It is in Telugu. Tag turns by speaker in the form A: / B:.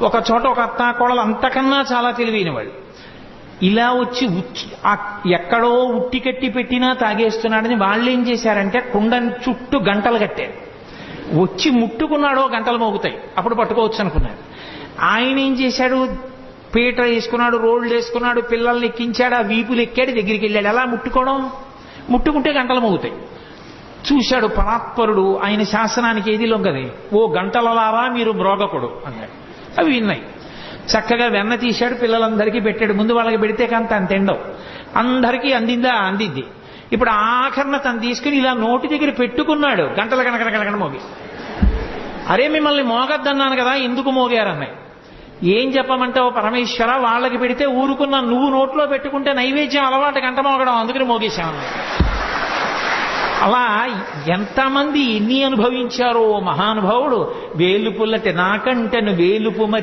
A: ఒక చోట ఒక అత్త కోడలు అంతకన్నా చాలా తెలివైన వాళ్ళు ఇలా వచ్చి ఉచ్చి- ఎక్కడో ఉట్టి కట్టి పెట్టినా తాగేస్తున్నాడని వాళ్ళు ఏం చేశారంటే కుండని చుట్టూ గంటలు కట్టారు. వచ్చి ముట్టుకున్నాడో గంటలు మోగుతాయి. అప్పుడు పట్టుకోవచ్చు అనుకున్నారు. ఆయన ఏం చేశాడు? పీట వేసుకున్నాడు రోడ్లు వేసుకున్నాడు పిల్లల్ని ఎక్కించాడు ఆ వీపులు ఎక్కాడు దగ్గరికి వెళ్ళాడు. ఎలా ముట్టుకోవడం? ముట్టుకుంటే గంటలు మోగుతాయి. చూశాడు పరాత్పరుడు ఆయన శాసనానికి ఏది లొంగది? ఓ గంటలలారా మీరు మ్రోగకుడు అన్నాడు. అవి విన్నాయి. చక్కగా వెన్న తీశాడు పిల్లలందరికీ పెట్టాడు. ముందు వాళ్ళకి పెడితే కానీ తను తిండవు. అందరికీ అందిందా? అందింది. ఇప్పుడు ఆఖరణ తను తీసుకుని ఇలా నోటి దగ్గర పెట్టుకున్నాడు. గంటల కనకన కనకన మోగి. అరే మిమ్మల్ని మోగద్దన్నాను కదా ఎందుకు మోగారన్నాయి? ఏం చెప్పమంటావు పరమేశ్వర? వాళ్ళకి పెడితే ఊరుకున్న నువ్వు నోట్లో పెట్టుకుంటే నైవేద్యం అలవాటు గంట మోగడం అందుకని మోగేశామన్నాయి. అలా ఎంతమంది ఎన్ని అనుభవించారో మహానుభావుడు వేలుపుల్లటి నాకంటెను వేలుపు మరి